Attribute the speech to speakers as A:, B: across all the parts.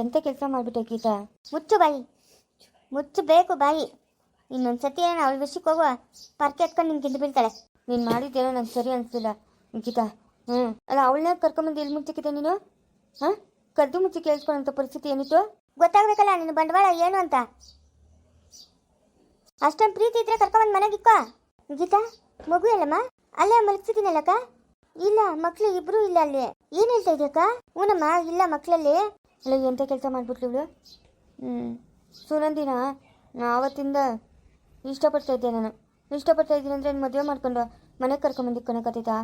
A: ಎಂತ ಕೆಲಸ ಮಾಡಿಬಿಟ್ಟೆ ಗೀತಾ ಮುಚ್ಚು ಬಾಯಿ. ಮುಚ್ಚು ಬೇಕು ಬಾಯಿ. ಇನ್ನೊಂದು ಸತಿ ಏನೋ ಅವಳ ವಿಷಯಕ್ಕೆ ಹೋಗುವ, ಪರ್ಕೆ ಎತ್ಕೊಂಡು ನಿಂಗೆ ಗಿಂದು ಬೀಳ್ತಾಳೆ. ನೀನು ಮಾಡಿದ್ದೇನೋ ನಂಗೆ ಸರಿ ಅನಿಸಿಲ್ಲ. ಗೀತಾ ಹ್ಞೂ ಅಲ್ಲ, ಅವಳನ್ನ ಕರ್ಕೊಂಬಂದು ಇಲ್ಲಿ ಮುಚ್ಚಕ್ಕಿದೆ ನೀನು? ಹಾಂ? ಕದ್ದು ಮುಚ್ಚಿ ಕೇಳಿಸ್ಕೊಳ್ಳೋಂಥ ಪರಿಸ್ಥಿತಿ ಏನಿತ್ತು? ಗೊತ್ತಾಗ್ಬೇಕಲ್ಲ, ನಿನ್ನ ಬಂಡವಾಳ ಏನು ಅಂತ. ಅಷ್ಟೊಂದು ಪ್ರೀತಿ ಇದ್ರೆ ಕರ್ಕೊಂಬಂದು ಮನೆಗೆ ಇಕ್ಕ. ಗೀತಾ ಮಗು ಅಲ್ಲಮ್ಮ ಅಲ್ಲೇ ಮಲಗಿಸಿದ್ದೀನಲ್ಲಕ್ಕ ಇಲ್ಲ, ಮಕ್ಳು ಇಬ್ರು ಇಲ್ಲ ಅಲ್ಲಿ. ಏನ್ ಹೇಳ್ತಾ ಇದೆಯಕ್ಕ? ಹ್ಞೂನಮ್ಮ ಇಲ್ಲ ಮಕ್ಕಳಲ್ಲಿ ಅಲ್ಲ ಎಂಥ ಕೆಲಸ ಮಾಡಿಬಿಟ್ಲು ಇವಳು? ಹ್ಞೂ ಸುನಂದಿನ? ಆವತ್ತಿಂದ ಇಷ್ಟಪಡ್ತಾ ಇದ್ದೆ ನಾನು. ಇಷ್ಟಪಡ್ತಾ ಇದ್ದೀನಿ ಅಂದರೆ ಮದುವೆ ಮಾಡ್ಕೊಂಡು ಮನೆಗೆ ಕರ್ಕೊಂಬಂದು ಕಣಕತ್ತೈತಾ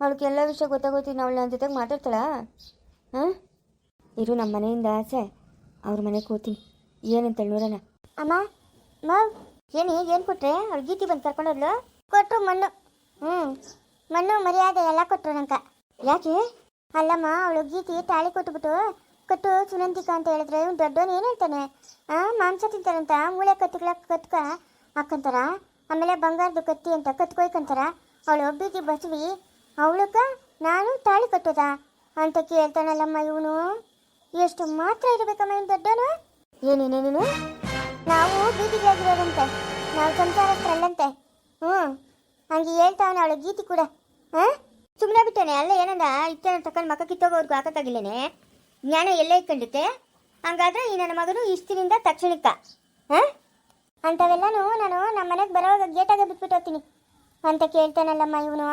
A: ಅವಳಿಗೆ ಎಲ್ಲ ವಿಷಯ ಗೊತ್ತಾಗೋತೀನಿ ಅವಳು ನನ್ನ ಜೊತೆಗೆ ಮಾತಾಡ್ತಾಳ? ಹಾಂ? ಇರು ನಮ್ಮ ಮನೆಯಿಂದ ಆಸೆ. ಅವ್ರ ಮನೆಗೆ ಹೋಗ್ತೀನಿ. ಏನಂತೇಳಿ ನೋಡೋಣ. ಅಮ್ಮ ಮಾವ್ ಏನು ಏನು ಕೊಟ್ರೆ? ಅವ್ಳು ಗೀತಿ ಬಂದು ಕರ್ಕೊಂಡೋದ್ಲು ಕೊಟ್ಟರು ಮಣ್ಣು. ಹ್ಞೂ ಮಣ್ಣು, ಮರ್ಯಾದೆ ಎಲ್ಲ ಕೊಟ್ಟರು ನಂಗೆ ಯಾಕೆ? ಅಲ್ಲಮ್ಮ, ಅವಳು ಗೀತಿ ತಾಳಿ ಕೊಟ್ಬಿಟ್ಟು, ಕಟ್ಟು ಸುನಂತಿಕ ಅಂತ ಹೇಳಿದ್ರೆ ಇವ್ನು ದೊಡ್ಡವನು ಏನು ಹೇಳ್ತಾನೆ? ಆ, ಮಾಂಸ ತಿಂತಾರಂತ, ಮೂಳೆ ಕತ್ತಿಗಳ ಕತ್ಕ ಹಾಕಂತಾರ? ಆಮೇಲೆ ಬಂಗಾರದ ಕತ್ತಿ ಅಂತ ಕತ್ಕೊಯ್ಕಂತಾರ? ಅವಳು ಒಬ್ಬಿಗೆ ಬಸವಿ, ಅವಳಕ್ಕ, ನಾನು ತಾಳಿ ಕಟ್ಟೋದ? ಅಂತ ಕೇಳ್ತಾನಲ್ಲಮ್ಮ ಇವನು. ಎಷ್ಟು ಮಾತ್ರ ಇರಬೇಕಮ್ಮ ಇವನು ದೊಡ್ಡವನು? ಏನೇನೇನೇನು? ನಾವು ಬೀದಿಗೆ ಆಗಿರೋದಂತೆ ನಾವು ಸಂಸಾರಸ್ಥರಲ್ಲಂತೆ. ಹ್ಞೂ ಹಂಗೆ ಹೇಳ್ತಾವನ ಅವಳ ಗೀತಿ ಕೂಡ. ಹಾಂ? ಸುಮ್ಮನೆ ಬಿಟ್ಟಾನೆ ಅಲ್ಲ, ಏನಂದ? ಇತ್ತೇನ ತಕೊಂಡು ಮಕ್ಕ ಕಿತ್ತೋಗೋರ್ಗು ಹಾಕತ್ತಾಗಿಲ್ಲೇನೆ ಜ್ಞಾನ ಎಲ್ಲೇ ಇಟ್ಕೊಂಡಿತ್ತೆ ಹಂಗಾದ್ರೆ ಈ ನನ್ನ ಮಗನು ಇಷ್ಟಿನಿಂದ ತಕ್ಷಣಕ್ಕ ಹಾಂ? ಅಂಥವೆಲ್ಲನೂ ನಾನು ನಮ್ಮ ಮನೆಗೆ ಬರೋವಾಗ ಗೇಟಾಗೆ ಬಿಟ್ಬಿಟ್ಟು ಹೋಗ್ತೀನಿ. ಅಂತ ಕೇಳ್ತಾನಲ್ಲಮ್ಮ ಇವನು.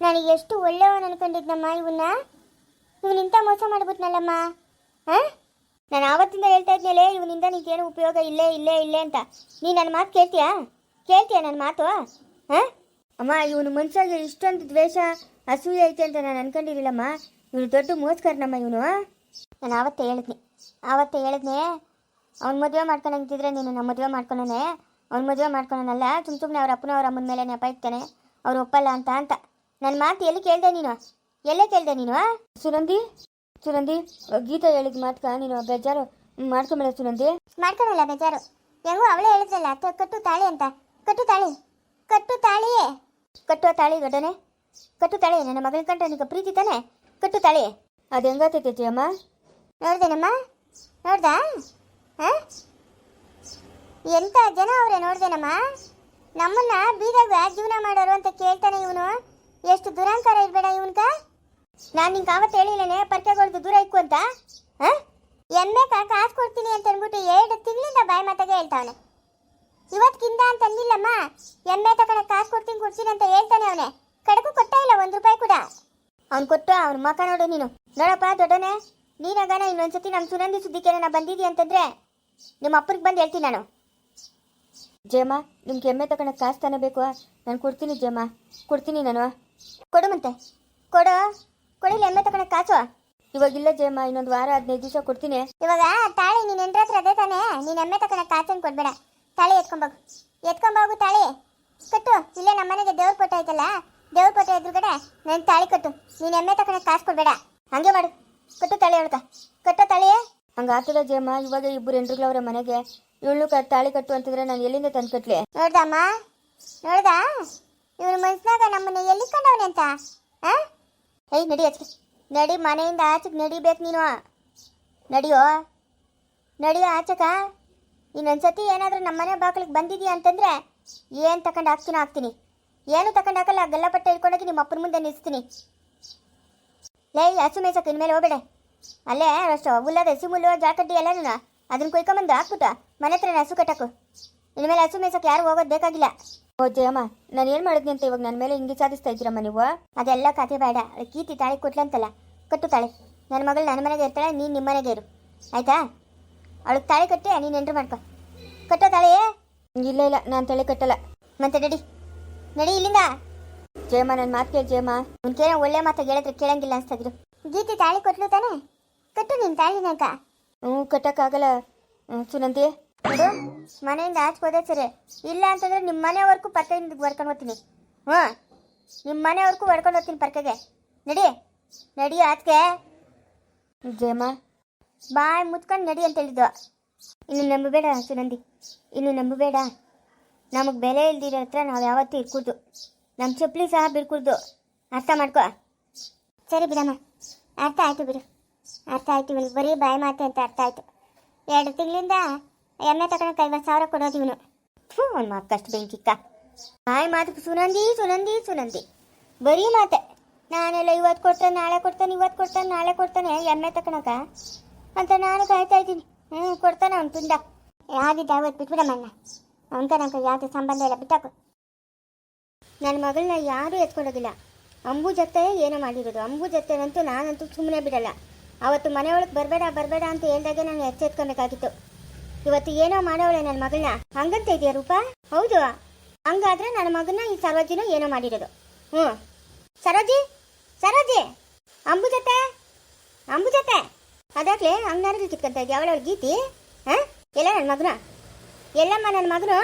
A: ನಾನು ಎಷ್ಟು ಒಳ್ಳೆಯವನು ಅನ್ಕೊಂಡಿದ್ನಮ್ಮ ಇವನ್ನ. ಇವನಿಂತ ಮೋಸ ಮಾಡ್ಬಿಟ್ನಲ್ಲಮ್ಮ. ಹಾಂ? ನಾನು ಆವತ್ತಿಂದ ಹೇಳ್ತಾ ಇದ್ಮೇಲೆ ಇವನಿಂದ ನಿಂಗೇನು ಉಪಯೋಗ ಇಲ್ಲೇ ಇಲ್ಲೇ ಇಲ್ಲೇ ಅಂತ. ನೀ ನನ್ನ ಮಾತು ಕೇಳ್ತೀಯಾ? ಕೇಳ್ತೀಯಾ ನನ್ನ ಮಾತು? ಹಾಂ? ಅಮ್ಮ, ಇವನು ಮನುಷ್ಯಗೆ ಇಷ್ಟೊಂದು ದ್ವೇಷ ಅಸೂಯೆ ಐತೆ ಅಂತ ನಾನು ಅನ್ಕೊಂಡಿರಲಿಲ್ಲಮ್ಮ. ಇವನು ದೊಡ್ಡ ಮೋಸ್ಕರನಮ್ಮ ಇವನು. ನಾನು ಆವತ್ತೇ ಹೇಳಿದ್ನಿ. ಆವತ್ತೇ ಹೇಳಿದ್ನೆ, ಅವ್ನು ಮದುವೆ ಮಾಡ್ಕೊಂಡಂಗಿದ್ರೆ ನೀನು ನಮ್ಮ ಮದುವೆ ಮಾಡ್ಕೊಂಡೆ ಅವ್ನು ಮದುವೆ ಮಾಡ್ಕೊಳನಲ್ಲ, ಸುಮ್ ಸುಮ್ಮನೆ ಅವ್ರ ಅಪ್ಪನ ಅವ್ರ ಅಮ್ಮನ ಮೇಲೆ ನೆಪ ಇರ್ತಾನೆ ಅವ್ರು ಒಪ್ಪಲ್ಲ ಅಂತ ಅಂತ. ನನ್ನ ಮಾತು ಎಲ್ಲಿ ಕೇಳ್ದೆ ನೀನು? ಎಲ್ಲೇ ಕೇಳ್ದೆ ನೀನು? ಸುನಂದಿ ಸುನಂದಿ, ಗೀತಾ ಹೇಳಿದ ಮಾತ್ಕ ನೀನು ಬೇಜಾರು ಮಾಡ್ಕೊಂಬೇಡ ಸುನಂದಿ? ಮಾಡ್ಕೊಳಲ್ಲ ಬೇಜಾರು. ಹೆಂಗೋ ಅವಳೇ ಹೇಳಿದ್ರಲ್ಲ ಕಟ್ಟು ತಾಳಿ ಅಂತ. ಕಟ್ಟು ತಾಳಿ. ಕಟ್ಟು ತಾಳಿ ಕಟ್ಟುವ ತಾಳಿ ದೊಡ್ಡನೆ ಕಟ್ಟು ತಾಳಿ ನನ್ನ ಮಗಳ ಕಂಡ್ರೆ ನಿನಗೆ ಪ್ರೀತಿ ತಾನೆ? ಕಟ್ಟು ತಾಳಿ ಅದು ಹೆಂಗಾತೈತಿ ಅಮ್ಮ ನೋಡ್ದೇನಮ್ಮ? ನೋಡ್ದಾ? ಹಾಂ? ಎಂತ ಜನ ಅವರೇ ನೋಡ್ದೇನಮ್ಮ? ನಮ್ಮನ್ನ ಬೀದಾಗ ಜೀವನ ಮಾಡೋರು ಅಂತ ಕೇಳ್ತಾನೆ ಇವನು. ಎಷ್ಟು ದುರಾಂಕಾರ ಇರ್ಬೇಡ ಇವನ್ಕ? ನಾನು ನಿಂಗೆ ಆವತ್ತು ಹೇಳಿಲ್ಲನೆ, ಪರ್ಕೆಗೊಳ್ದು ದೂರ ಇಕ್ಕು ಅಂತ? ಹಾಂ? ಎಮ್ಮೆ ಕಾಸು ಕೊಡ್ತೀನಿ ಅಂತ ಅಂದ್ಬಿಟ್ಟು ಎರಡು ತಿಂಗಳಿಂದ ಬಾಯಿ ಮಾತಾಗೆ ಹೇಳ್ತಾವನೆ. ಇವತ್ತಿಂದ ಅಂತ ಅಲ್ಲಿಲ್ಲಮ್ಮ. ಎಮ್ಮೆ ತಗೊಳಕ್ ಕಾಸು ಕೊಡ್ತೀನಿ ಕೊಡ್ತೀನಿ ಅಂತ ಹೇಳ್ತಾನೆ ಅವನೇ. ಕಡಕು ಕೊಟ್ಟ ಇಲ್ಲ, ಒಂದು ರೂಪಾಯಿ ಕೂಡ. ಅವ್ನು ಕೊಟ್ಟು ಅವ್ನ ಮಕ ನೋಡು ನೀನು. ನೋಡಪ್ಪ ದೊಡ್ಡನೆ, ನೀನಾಗಾನ ಇನ್ನೊಂದ್ಸತಿ ನಮ್ಮ ಸುನಂದಿ ಸುದ್ದಿಗೆ ನಾ ಬಂದಿದ್ದಿ ಅಂತಂದ್ರೆ ನಿಮ್ಮ ಅಪ್ಪನಿಗೆ ಬಂದು ಹೇಳ್ತೀನಿ ನಾನು. ಜಯಮ್ಮ, ನಿಮ್ಗೆ ಎಮ್ಮೆ ತಗೊಳಕ್ ಕಾಸು ತಾನೇ ಬೇಕು? ನಾನು ಕೊಡ್ತೀನಿ ಜಯಮ್ಮ. ಕೊಡ್ತೀನಿ ನಾನು. ಕೊಡು ಮತ್ತೆ. ಕೊಡು. ಕೊಡಿಲ್ಲ ಎಮ್ಮೆ ತಗೊಳಕ್ ಕಾಸು. ಇವಾಗಿಲ್ಲ ಜಯಮ್ಮ, ಇನ್ನೊಂದು ವಾರ ಹದಿನೈದು ದಿವಸ ಕೊಡ್ತೀನಿ. ಇವಾಗ ತಾಳಿ ನೀನ್ ಎಂಟ್ರ ಹತ್ರ ಅದೇ ತಾನೇ. ನೀನ್ ಎಮ್ಮೆ ತಗೊಳಕ್ ಕಾಸನ್ ಕೊಡ್ಬೇಡ. ತಾಳಿ ಎತ್ಕೊಂಬೋಗು ಎತ್ಕೊಂಬೋಗು ತಾಳಿ. ಕಟ್ಟು ಇಲ್ಲೇ ನಮ್ಮನೆಗೆ ದೇವ್ರ ಪಟ್ಟ ಐತಲ್ಲ ದೇವ್ರ ಫೋಟೋ ಎದುರುಗಡೆ ನನ್ನ ತಾಳಿ ಕಟ್ಟು ನೀನು ಎಮ್ಮೆ ತಕೊಂಡ ಕಾಸು ಕೊಡ್ಬೇಡ. ಹಂಗೆ ಮಾಡು. ಕಟ್ಟು ತಾಳಿ ಹೇಳ್ಕ. ಕಟ್ಟೋ ತಾಳಿ? ಹಂಗೆ ಆಗ್ತದ ಜಯಮ್ಮ ಇವಾಗ ಇಬ್ಬರು ಹೆಂಡ್ರುಗಳವ್ರ ಮನೆಗೆ. ಇವಳು ಕ ತಾಳಿ ಕಟ್ಟು ಅಂತಿದ್ರೆ ನಾನು ಎಲ್ಲಿಂದ ತಂದು ಕಟ್ಲಿ? ನೋಡ್ದಮ್ಮ? ನೋಡ್ದ? ಇವ್ರ ಮನ್ಸ್ನಾಗ ನಮ್ಮನ್ನ ಎಲ್ಲಿ ಕಂಡವನೆ ಅಂತ? ಆ? ಏಯ್ ನಡಿ ಆಚೆ ನಡಿ ಮನೆಯಿಂದ ಆಚೆಗೆ ನಡಿಬೇಕು ನೀನು. ನಡಿಯೋ? ನಡಿಯೋ ಆಚಕ ಇನ್ನೊಂದ್ಸತಿ ಏನಾದರೂ ನಮ್ಮ ಮನೆ ಬಾಗಿಲಿಗೆ ಬಂದಿದೀಯ ಅಂತಂದ್ರೆ, ಏನು ತಗೊಂಡು ಹಾಕ್ತೀನೋ ಹಾಕ್ತೀನಿ. ಏನು ತಗೊಂಡು ಹಾಕಲ್ಲ, ಗಲ್ಲಪಟ್ಟೆ ಇಟ್ಕೊಂಡೋಗಿ ನಿಮ್ಮ ಅಪ್ಪನ ಮುಂದೆ ನಿಲ್ಲಿಸ್ತೀನಿ ಲೇ, ಹಸು ಮೇಸಕ್ಕೆ ಇನ್ಮೇಲೆ ಹೋಗ್ಬೇಡ. ಅಲ್ಲೇ, ಅಷ್ಟು ಹುಲ್ಲದ ಹಸಿ ಮುಲ್ಲು ಜಾಕಡ್ಡಿ ಎಲ್ಲನೂ ಅದನ್ನ ಕುಯ್ಕೊಂಬಂದು ಹಾಕ್ಬಿಟ್ಟು ಮನೆ ಹತ್ರ ಹಸು ಕಟ್ಟಕು. ಇನ್ಮೇಲೆ ಹಸು ಮೇಸಕ್ಕೆ ಯಾರು ಹೋಗೋದು ಬೇಕಾಗಿಲ್ಲ. ಓ, ಜಯಮ್ಮ, ನಾನು ಏನು ಮಾಡಿದ್ನಿ ಅಂತ ಇವಾಗ ನನ್ನ ಮೇಲೆ ಹಿಂಗೆ ಸಾಧಿಸ್ತಾ ಇದ್ದೀರಮ್ಮ ನೀವು? ಅದೆಲ್ಲ ಕತೆ ಬೇಡ. ಕೀರ್ತಿ ತಾಳಿ ಕೊಟ್ಲಂತಲ್ಲ, ಕಟ್ಟು ತಾಳಿ. ನನ್ನ ಮಗಳು ನನ್ನ ಮನೆಗೆ ಇರ್ತಾಳೆ, ನೀನು ನಿಮ್ಮ ಮನೆಗೆ ಇರು. ಆಯಿತಾ? ಅವಳಿಗೆ ತಾಳಿ ಕಟ್ಟಿ ನೀನು ಎಂಟ್ರು ಮಾಡ್ಕೊ. ಕಟ್ಟೋ ತಾಳಿ ಇಲ್ಲ ಇಲ್ಲ, ನಾನು ತಲೆ ಕಟ್ಟಲ್ಲ. ಮತ್ತೆ ನಡಿ. ನಡಿ ಇಲ್ಲಿಂದ. ಜಯಮ್ಮ ನನ್ನ ಮಾತು ಕೇಳಿ ಜಯಮ್ಮ. ಮುಂಚೆನೇ ಒಳ್ಳೆ ಮಾತಾಗಿ ಹೇಳಿದ್ರೆ ಕೇಳಂಗಿಲ್ಲ ಅನ್ಸ್ತಿದ್ರು ಗೀತೆ ತಾಳಿ ಕೊಟ್ಲು ತಾನೆ? ಕಟ್ಟು ನಿನ್ ತಾಳಿನಾಕ ಹ್ಞೂ ಕಟ್ಟಕ್ಕಾಗಲ್ಲ. ಹ್ಞೂ ಸುನಂದಿ. ಅದು ಮನೆಯಿಂದ ಆಚೆ ಹೋದೆ ಸರಿ. ಇಲ್ಲ ಅಂತಂದ್ರೆ ನಿಮ್ಮ ಮನೆವರೆಗೂ ಪರ್ಕೆಯಿಂದ ಬರ್ಕೊಂಡು ಹೋಗ್ತೀನಿ. ಹ್ಞೂ ನಿಮ್ಮ ಮನೆವರೆಗೂ ಹೊಡ್ಕೊಂಡು ಹೋಗ್ತೀನಿ ಪರ್ಕೆಗೆ. ನಡಿ. ನಡಿ ಆಚೆಗೆ. ಜಯಮ್ಮ. ಬಾಯ್ ಮುತ್ಕೊಂಡು ನಡಿ ಅಂತ ಹೇಳಿದ್ದು. ಇನ್ನು ನಂಬಬೇಡ ಸುನಂದಿ. ಇನ್ನು ನಂಬಬೇಡ. ನಮಗೆ ಬೆಲೆ ಇಲ್ದಿರೋ ಹತ್ರ ನಾವು ಯಾವತ್ತೂ ಇರ್ಕೂಡ್ದು. ನಮ್ಮ ಚಪ್ಪಲಿ ಸಹ ಬಿಡ್ಕೂಡ್ದು ಅರ್ಥ ಮಾಡ್ಕೋ? ಸರಿ ಬಿಡಮ್ಮ. ಅರ್ಥ ಆಯಿತು ಬಿಡು. ಅರ್ಥ ಆಯಿತು ಇವನು ಬರೀ ಬಾಯಿ ಮಾತೆ ಅಂತ ಅರ್ಥ ಆಯಿತು. ಎರಡು ತಿಂಗಳಿಂದ ಎಮ್ಮೆ ತಗೊಳಕ್ಕೆ ಐವತ್ತು ಸಾವಿರ ಕೊಡೋದು ಇವನು. ಹ್ಞೂ ಅವ್ನು ಬೆಂಕಿಕ್ಕ. ಬಾಯಿ ಮಾತು ಸುನಂದಿ ಸುನಂದಿ ಸುನಂದಿ. ಬರೀ ಮಾತೆ. ನಾನೆಲ್ಲ ಇವತ್ತು ಕೊಡ್ತಾನೆ, ನಾಳೆ ಕೊಡ್ತಾನೆ ಇವತ್ತು ಕೊಡ್ತಾನೆ, ನಾಳೆ ಕೊಡ್ತಾನೆ, ಎಮ್ಮೆ ತಗೊಳಕ ಅಂತ ನಾನು ಕಾಯ್ತಾ ಇದ್ದೀನಿ. ಹ್ಞೂ ಕೊಡ್ತಾನೆ ಅವ್ನು ತುಂಡ. ಆಗಿದ್ದ ಅವತ್ತು ಬಿಟ್ಬಿಡಮ್ಮಣ್ಣ ಅವನ್ಕ ನಂಗೆ ಯಾವುದೇ ಸಂಬಂಧ ಇಲ್ಲ. ಬಿಟ್ಟಾಕು ನನ್ನ ಮಗಳನ್ನ ಯಾರೂ ಎತ್ಕೊಂಡೋಗಿಲ್ಲ. ಅಂಬು ಜೊತೆ ಏನೋ ಮಾಡಿರೋದು. ಅಂಬು ಜೊತೆನಂತೂ ನಾನಂತೂ ಸುಮ್ಮನೆ ಬಿಡಲ್ಲ. ಅವತ್ತು ಮನೆಯೊಳಗೆ ಬರಬೇಡ ಬರಬೇಡ ಅಂತ ಹೇಳ್ದಾಗೆ ನಾನು ಎಚ್ಚೆತ್ಕೊಬೇಕಾಗಿತ್ತು ಇವತ್ತು ಏನೋ ಮಾಡೋಳೆ ನನ್ನ ಮಗಳನ್ನ. ಹಂಗಂತ ಇದೆಯಾ ರೂಪ? ಹೌದು. ಹಂಗಾದ್ರೆ ನನ್ನ ಮಗನ ಈ ಸರೋಜಿನೂ ಏನೋ ಮಾಡಿರೋದು. ಹ್ಞೂ ಸರೋಜಿ? ಸರೋಜಿ? ಅಂಬು ಜೊತೆ? ಅಂಬು ಜೊತೆ? ಅದಾಗಲೇ ಹಂಗಾರು ಕಿತ್ಕೊಂತ ಇದೆಯಾ ಅವಳವಳು ಗೀತಿ? ಹಾಂ? ಎಲ್ಲ ನನ್ನ ಮಗನ? ಎಲ್ಲಮ್ಮ ನನ್ನ ಮಗನು?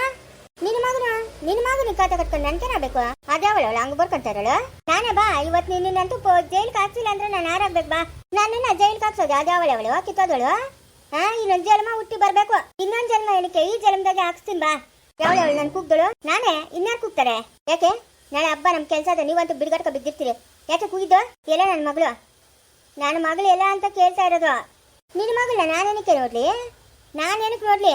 A: ನಿನ್ನ ಮಗನ? ನಿನ್ನ ಮಗನ ಕಾತ ಕಟ್ಕೊಂಡು ನನ್ಕೇನಾಗಬೇಕು ಅದೇ ಅವಳು ಹಂಗ ಬರ್ಕೊಂತಾರಳು ನಾನೇ ಬಾ ಇವತ್ತು ನಿನ್ನಂತೂ ಜೈಲ್ಗೆ ಹಾಕ್ಸಿಲ್ಲ ಅಂದ್ರೆ ನಾನು ಆರಾಗ್ಬೇಕು ಬಾ. ನನ್ನನ್ನ ಜೈಲ್ಗೆ ಹಾಕ್ಸೋದು, ಅದೇ ಅವಳು ಕಿತ್ತೋದಳು ಹಾ, ಇನ್ನೊಂದು ಜನ್ಮ ಹುಟ್ಟಿ ಬರ್ಬೇಕು. ಇನ್ನೊಂದು ಜನ್ಮ ಏನಕ್ಕೆ? ಈ ಜನ್ಮದಾಗೆ ಹಾಕ್ಸ್ತೀನಿ ಬಾ. ಯಾವಳು ಅವಳು ನನ್ನ ಕೂಗ್ದಳು? ನಾನೇ? ಇನ್ಯಾರು ಕೂಗ್ತಾರೆ? ಯಾಕೆ? ನಾಳೆ ಹಬ್ಬ, ನಮ್ ಕೆಲ್ಸ ಅದ ನೀವಂತೂ ಬಿಡ್ಗಡ್ಕ ಬಿದ್ದಿರ್ತೀರಿ. ಯಾಕೆ ಕೂಗಿದ್ದು? ಎಲ್ಲ ನನ್ನ ಮಗಳು. ನನ್ನ ಮಗಳು ಎಲ್ಲ ಅಂತ ಕೇಳ್ತಾ ಇರೋದು. ನಿನ್ನ ಮಗಳನ್ನ ನಾನೇನಕ್ಕೆ ನೋಡ್ಲಿ ನಾನೇನಕ್ಕೆ ನೋಡ್ಲಿ?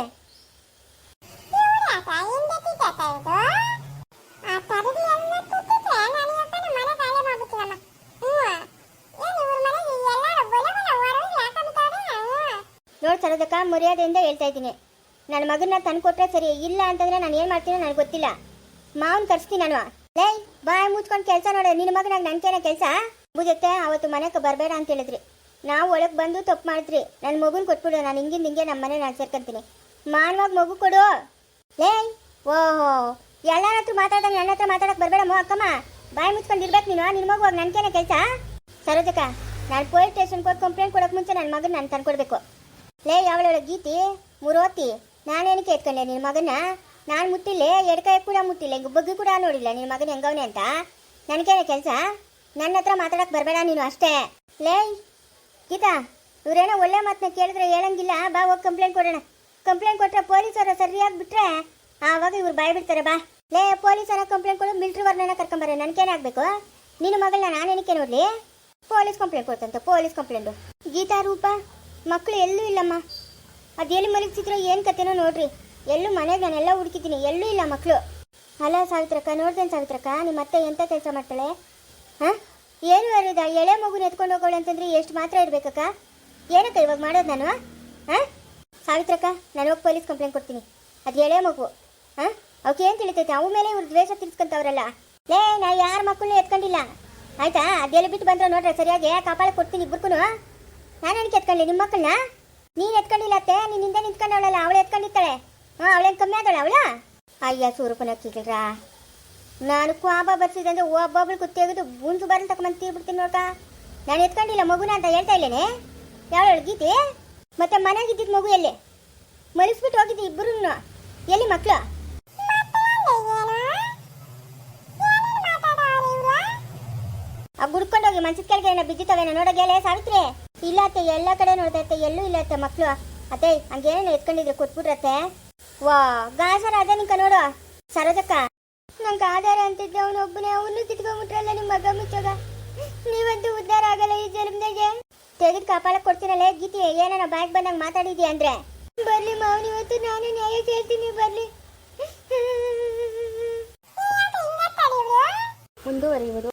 A: ನೋಡ್ ಸರೋದಕ್ಕ ಮರ್ಯಾದೆಯಿಂದ ಹೇಳ್ತಾ ಇದ್ದೀನಿ. ನನ್ನ ಮಗನ ತಂದು ಕೊಟ್ಟರೆ ಸರಿ, ಇಲ್ಲ ಅಂತಂದ್ರೆ ನಾನು ಏನು ಮಾಡ್ತೀನಿ ನನಗೆ ಗೊತ್ತಿಲ್ಲ. ಮಾವನ್ ಕರ್ಸ್ತೀನಿ ನಾನು. ಲೈ, ಬಾಯ್ ಮುಚ್ಕೊಂಡು ಕೆಲಸ ನೋಡ. ನಿನ್ನ ಮಗನಾಗ ನನ್ಕೇನ ಕೆಲಸ? ಬುಜತ್ತೆ ಅವತ್ತು ಮನೆಗೆ ಬರಬೇಡ ಅಂತ ಹೇಳಿದ್ರಿ. ನಾವು ಒಳಗೆ ಬಂದು ತಪ್ಪು ಮಾಡಿದ್ರಿ. ನನ್ನ ಮಗುನ ಕೊಟ್ಬಿಡು, ನಾನು ಹಿಂಗಿಂದ ಹಿಂಗೆ ನಮ್ಮ ಮನೆ ನಾನು ಸೇರ್ಕೊಂತೀನಿ. ಮಾನವಾಗಿ ಮಗು ಕೊಡು. ಲೇ, ಓಹೋ. ಎಲ್ಲರ ಹತ್ರ ಮಾತಾಡ್ದಂಗೆ ನನ್ನ ಹತ್ರ ಮಾತಾಡಕ್ ಬರಬೇಡಮ್ಮ, ಅಕ್ಕಮ್ಮ. ಬಾಯಿ ಮುಚ್ಕೊಂಡಿರ್ಬೇಕು ನೀನು ನಿನ್ನ ಹೋಗಿ ನನ್ಕೇನೆ ಕೆಲಸ? ಸರೋಜಕ್ಕ, ನಾನು ಪೊಲೀಸ್ ಸ್ಟೇಷನ್ಗೆ ಹೋಗಿ ಕಂಪ್ಲೇಂಟ್ ಕೊಡೋಕೆ ಮುಂಚೆ ನನ್ನ ಮಗನ ನಾನು ತಂದ್ಕೊಡ್ಬೇಕು. ಲೇ ಯಾವಳ ಗೀತಿ? ಮುರೋತಿ. ನಾನೇನಕ್ಕೆ ಎತ್ಕೊಂಡೆ ನಿನ್ನ ಮಗನ ನಾನು ಮುಟ್ಟಿಲ್ಲ ಕೈ ಕೂಡ ಮುಟ್ಟಿಲ್ಲ, ಹಿಂಗೆ ಬಗ್ಗಿ ಕೂಡ ನೋಡಿಲ್ಲ ನಿನ್ನ ಮಗನ ಹೆಂಗವನೆ ಅಂತ. ನನಗೇನೆ ಕೆಲಸ? ನನ್ನ ಹತ್ರ ಮಾತಾಡಕ್ ಬರಬೇಡ ನೀನು ಅಷ್ಟೇ. ಲೇ ಗೀತಾ, ಇವರೇನೋ ಒಳ್ಳೆ ಮಾತನ್ನ ಕೇಳಿದ್ರೆ ಹೇಳಂಗಿಲ್ಲ. ಬಾ, ಹೋಗಿ ಕಂಪ್ಲೇಂಟ್ ಕೊಡೋಣ. ಕಂಪ್ಲೇಂಟ್ ಕೊಟ್ಟರೆ ಪೊಲೀಸರ ಸರಿಯಾಗಿ ಬಿಟ್ರೆ ಆವಾಗ ಇವ್ರು ಬಾಯ್ ಬಿಡ್ತಾರೆ ಬಾ. ಲೇ, ಪೊಲೀಸರ ಕಂಪ್ಲೇಂಟ್ ಕೊಡು ಮಿಲ್ಟ್ರಿ ವರ್ಣನ ಕರ್ಕೊಂಬರ ನನಗೇನಾಗಬೇಕು ನಿನ್ನ ಮಗಳನ್ನ ನಾನೇನಕ್ಕೆ ನೋಡಲಿ? ಪೊಲೀಸ್ ಕಂಪ್ಲೇಂಟ್ ಕೊಡ್ತಂತೆ ಪೊಲೀಸ್ ಕಂಪ್ಲೇಂಟು ಗೀತಾ ರೂಪ ಮಕ್ಕಳು ಎಲ್ಲೂ ಇಲ್ಲಮ್ಮ. ಅದು ಎಲ್ಲಿ ಮಲಗಿಸಿದ್ರು, ಏನು ಕತೆನೋ ನೋಡ್ರಿ. ಎಲ್ಲೂ ಮನೆಗೆ ನಾನೆಲ್ಲ ಹುಡುಕಿದ್ದೀನಿ, ಎಲ್ಲೂ ಇಲ್ಲ ಮಕ್ಕಳು ಅಲ್ಲ ಸಾವಿತ್ರಕ್ಕ, ನೋಡ್ತೇನೆ ಸಾವಿತ್ರಕ್ಕ ನಿಮ್ಮ ಅತ್ತೆ ಎಂತ ಕೆಲಸ ಮಾಡ್ತಾಳೆ? ಹಾಂ? ಏನು ಅರದ? ಎಳೆ ಮಗುನ ಎತ್ಕೊಂಡು ಹೋಗೋಳೆ ಅಂತಂದ್ರೆ ಎಷ್ಟು ಮಾತ್ರ ಇರ್ಬೇಕಕ್ಕ? ಏನಕ್ಕ ಇವಾಗ ಮಾಡೋದು ನಾನು? ಹಾಂ? ಸಾವಿತ್ರಕ್ಕ, ನಾನು ಹೋಗಿ ಪೊಲೀಸ್ ಕಂಪ್ಲೇಂಟ್ ಕೊಡ್ತೀನಿ. ಅದು ಎಳೆ ಮಗು. ಹಾಂ? ಅವಕ್ಕೆ ಏನು ತಿಳಿತೈತೆ? ಅವ ಮೇಲೆ ಇವ್ರು ದ್ವೇಷ ತಿರ್ಸ್ಕೊಂತವ್ರಲ್ಲ ಲೇ, ನಾ ಯಾರ ಮಕ್ಕಳನ್ನ ಎತ್ಕೊಂಡಿಲ್ಲ. ಆಯ್ತಾ? ಅದೆಲ್ಲ ಬಿಟ್ಟು ಬಂದ್ರೆ ನೋಡ್ರೆ ಸರಿಯಾಗಿ ಕಾಪಾಳೆ ಕೊಡ್ತೀನಿ ಇಬ್ಬರಿಗೂ ನಾನು ಏನಕ್ಕೆ ಎತ್ಕೊಂಡೆ ನಿಮ್ಮ ಮಕ್ಕಳನ್ನ ನೀನು ಎತ್ಕೊಂಡಿಲ್ಲ ಅತ್ತೆ. ನಿನ್ನಿಂದ ನಿಂತ್ಕೊಂಡವಳಲ್ಲ. ಅವಳು ಎತ್ಕೊಂಡಿರ್ತಾಳೆ. ಹಾಂ, ಅವಳೇನು ಕಮ್ಮಿ ಆದಳ ಅವಳ? ಅಯ್ಯ, ಸೂರಪ್ಪನ ಕಿಲ್ರಾ ನಾನು ಕ್ವಾಬ ಬರ್ಸಿದೆ ಅಂದ್ರೆ ಒಬ್ಬೊಬ್ಳು ಕುತ್ತಿಯಾಗಿದ್ದು ಬುಂಜು ಬರಲ್ ತಕೊಂಬಂದು ತೀರ್ಬಿಡ್ತೀನಿ ನೋಡ್ಕ. ನಾನು ಎತ್ಕೊಂಡಿಲ್ಲ ಮಗುನ ಅಂತ ಹೇಳ್ತಾ ಇಲ್ಲೇನೆ? ಯಾವಳು ಗೀತೆ? ಮತ್ತೆ ಮನೆಗಿದ್ದಿದ್ದು ಮಗು ಎಲ್ಲಿ? ಮಲಗಿಸ್ಬಿಟ್ಟು ಹೋಗಿದ್ದು ಇಬ್ಬರು ಎಲ್ಲಿ ಮಕ್ಕಳು ಆ ಗುಡ್ಕೊಂಡೋಗಿ ಮನ್ಸಿದ ಕೆಳಗೆ ಏನೋ ನೋಡೋ ನೋಡೋಗೆಲೆ ಸಾವಿತ್ರಿ. ಇಲ್ಲ ಅತ್ತೆ, ಎಲ್ಲ ಕಡೆ ನೋಡ್ತಾ ಎಲ್ಲೂ ಇಲ್ಲ ಅತ್ತೆ ಮಕ್ಕಳು ಅತ್ತೆ, ಹಂಗೇನೇನು ಎತ್ಕೊಂಡಿದ್ರು ಕೊಟ್ಬಿಟ್ರತ್ತೆ. ವಾ ಗಾಸರ ಅದೇ ನಿಂಕ ನೋಡು. ಸರೋಜಕ್ಕ. ನಂಗೆ ಆಧಾರ ಅಂತಿದ್ದೆ, ಅವನು ಒಬ್ಬನೇ. ಅವನು ಕಿತ್ಕೊಂಡ್ಬಿಟ್ರಲ್ಲ ನಿಮ್ಮ ಮಗ ಮುಚ್ಚೋಗ. ನೀವಂತೂ ಉದ್ಧಾರ ಆಗಲ್ಲ ಈ ಜನ್ಮದಾಗೆ ತೆಗೆದು ಕಾಪಾಡಕ್ ಕೊಡ್ತೀರಲ್ಲ ಗೀತಿ ಏನಾರ ಬ್ಯಾಗ್ ಬಂದಂಗೆ ಮಾತಾಡಿದ್ಯಾ ಅಂದ್ರೆ? ಬರ್ಲಿ ಮಾವನ್, ಇವತ್ತು ನಾನು ನ್ಯಾಯ ಕೇಳ್ತೀನಿ, ಬರ್ಲಿ. ಮುಂದುವರಿಯುವುದು.